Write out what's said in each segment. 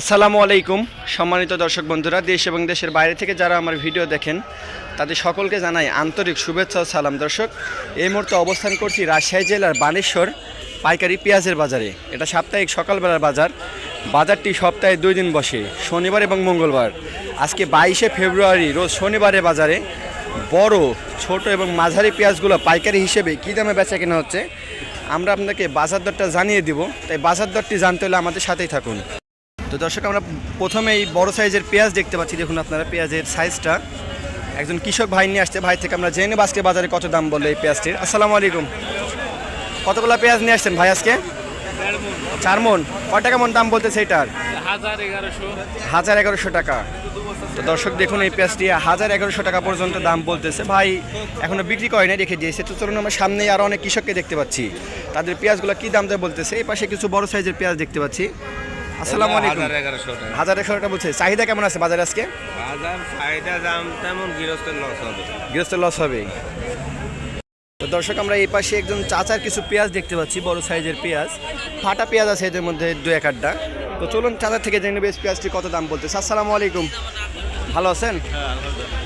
আসসালামু আলাইকুম, সম্মানিত দর্শক বন্ধুরা, দেশ এবং দেশের বাইরে থেকে যারা আমার ভিডিও দেখেন, তাদের সকলকে জানাই আন্তরিক শুভেচ্ছা ও সালাম। দর্শক, এই মুহূর্তে অবস্থান করছি রাজশাহী জেলার বানেশ্বর পাইকারি পেঁয়াজের বাজারে। এটা সাপ্তাহিক সকালবেলার বাজার। বাজারটি সপ্তাহে দুই দিন বসে, শনিবার এবং মঙ্গলবার। আজকে বাইশে ফেব্রুয়ারি, রোজ শনিবারে বাজারে বড়, ছোট এবং মাঝারি পেঁয়াজগুলো পাইকারি হিসেবে কী দামে বেচা কেনা হচ্ছে, আমরা আপনাকে বাজার দরটা জানিয়ে দিব। তাই বাজার দরটি জানতে হলে আমাদের সাথেই থাকুন। তো দর্শক আমরা প্রথমেই বড় সাইজের পেঁয়াজ দেখতে পাচ্ছি। দেখুন আপনারা পেঁয়াজের সাইজটা। একজন কৃষক ভাই নিয়ে আসছে। ভাই থেকে আমরা জেনে নেব আজকে বাজারে কত দাম বলল এই পেঁয়াজটির। আসসালামু আলাইকুম। কতগুলো পেঁয়াজ নিয়ে আসছেন ভাই আজকে? চার মন। কয় টাকা মন দাম বলতেছে এটার? হাজার এগারোশো। টাকা। তো দর্শক দেখুন এই পেঁয়াজটি হাজার এগারোশো টাকা পর্যন্ত দাম বলতেছে। ভাই এখনও বিক্রি করে নাই রেখে দিয়েছে। তো চলুন আমরা সামনে আরও অনেক কৃষককে দেখতে পাচ্ছি। তাদের পেঁয়াজগুলো কি দাম দেয় বলতেছে। এই পাশে কিছু বড় সাইজের পেঁয়াজ দেখতে পাচ্ছি। আসসালামু আলাইকুম। হাজার এগারোশো টাকা। বলছে। চাহিদা কেমন আছে বাজারে আজকে? বাজার চাহিদা দাম তেমন গৃহস্থের লস হবে। গৃহস্থের লস হবে। তো দর্শক আমরা এই পাশে একজন চাচার কিছু পেঁয়াজ দেখতে পাচ্ছি বড় সাইজের পেঁয়াজ। ফাটা পেঁয়াজ আছে এদের মধ্যে দু এক আড্ডা তো চলুন চাচার থেকে জেনে বেশ পেঁয়াজটি কত দাম বলতেছে। আসসালামু আলাইকুম। ভালো আছেন?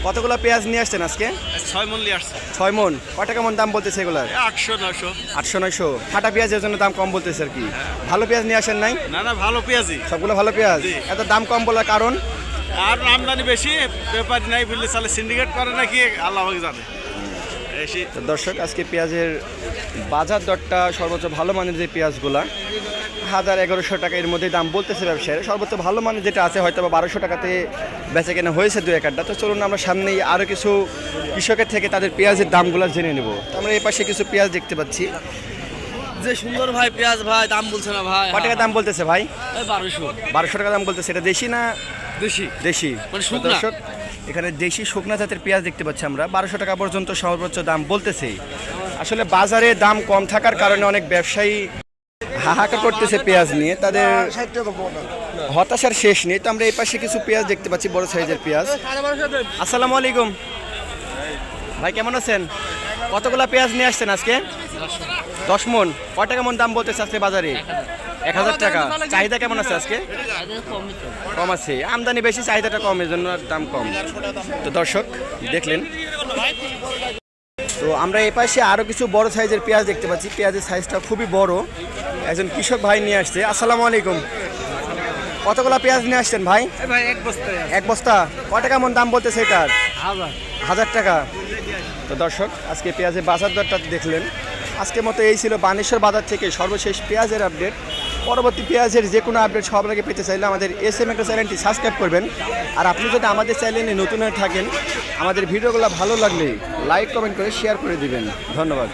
কতগুলো পেঁয়াজ নিয়ে আসছেন আজকে? ছয় মূল্য আসছে। ছয় মন। কয় টাকা মন দাম বলতেছে এগুলার? আটশো নশো আটশো নয়শো। ফাটা পেঁয়াজের জন্য দাম কম বলতেছে আর কি। ভালো পেঁয়াজ নিয়ে আসেন নাই? না না ভালো পেঁয়াজি সবগুলো ভালো পেঁয়াজ? এত দাম কম বলার কারণ? আর আমদানি বেশি ব্যাপারী নাই বললে চালে সিন্ডিকেট করে নাকি আল্লাহ জানে। দর্শক আজকে পেঁয়াজের বাজার দরটা সর্বোচ্চ ভালো মানের যে পেঁয়াজগুলা হাজার এগারোশো টাকা এর মধ্যে দাম বলতেছে ব্যবসায়ীরা। সর্বোচ্চ ভালো মানের যেটা আছে হয়তো বা বারোশো টাকাতে বেচা কেনা হয়েছে দু একটা তো চলুন আমরা সামনেই আরও কিছু কৃষকের থেকে তাদের পেঁয়াজের দামগুলো জেনে নেব। আমরা এই পাশে কিছু পেঁয়াজ দেখতে পাচ্ছি। যে সুন্দর ভাই পেঁয়াজ ভাই দাম বলছে না ভাই। কয় টাকা দাম বলতেছে ভাই? বারোশো। বারোশো টাকা দাম বলতেছে। এটা দেশি না দেশি। দেশি? মানে দর্শক এখানে দেশি শুকনা জাতের পেঁয়াজ দেখতে পাচ্ছি আমরা। বারোশো টাকা পর্যন্ত সর্বোচ্চ দাম বলতেছে আসলে বাজারে দাম কম থাকার কারণে অনেক ব্যবসায়ী হাহাকার করতেছে পেঁয়াজ নিয়ে তাদের হতাশার শেষ নেই তো আমরা এই পাশে কিছু পেঁয়াজ দেখতে পাচ্ছি বড় সাইজের পেঁয়াজ। আসসালামু আলাইকুম। ভাই কেমন আছেন? কতগুলা পেঁয়াজ নিয়ে আসছেন আজকে? দশ মন। কয় টাকা মন দাম বলতেছে আজকে বাজারে? এক হাজার টাকা। চাহিদা কেমন আছে আজকে? কম আছে। আমদানি বেশি চাহিদাটা কম এর জন্য আর দাম কম। তো দর্শক দেখলেন। তো আমরা এই পাশে আরও কিছু বড় সাইজের পেঁয়াজ দেখতে পাচ্ছি। পেঁয়াজের সাইজটা খুবই বড়। একজন কৃষক ভাই নিয়ে আসছে। আসসালামু আলাইকুম। কতগুলো পেঁয়াজ নিয়ে আসছেন ভাই? এক বস্তা। কয় টাকা মন দাম বলতেছে এটার? হাজার। হাজার টাকা। তো দর্শক আজকে পেঁয়াজের বাজার দরটা দেখলেন। আজকের মতো এই ছিল বানেশ্বর বাজার থেকে সর্বশেষ পেঁয়াজের আপডেট। পরবর্তী পেঁয়াজের যে কোনো আপডেট সব আগে পেতে চাইলে আমাদের এস এম একটা চ্যানেলটি সাবস্ক্রাইব করবেন। আর আপনি যদি আমাদের চ্যানেলে নতুন হয়ে থাকেন আমাদের ভিডিওগুলো ভালো লাগলে লাইক কমেন্ট করে শেয়ার করে দিবেন। ধন্যবাদ।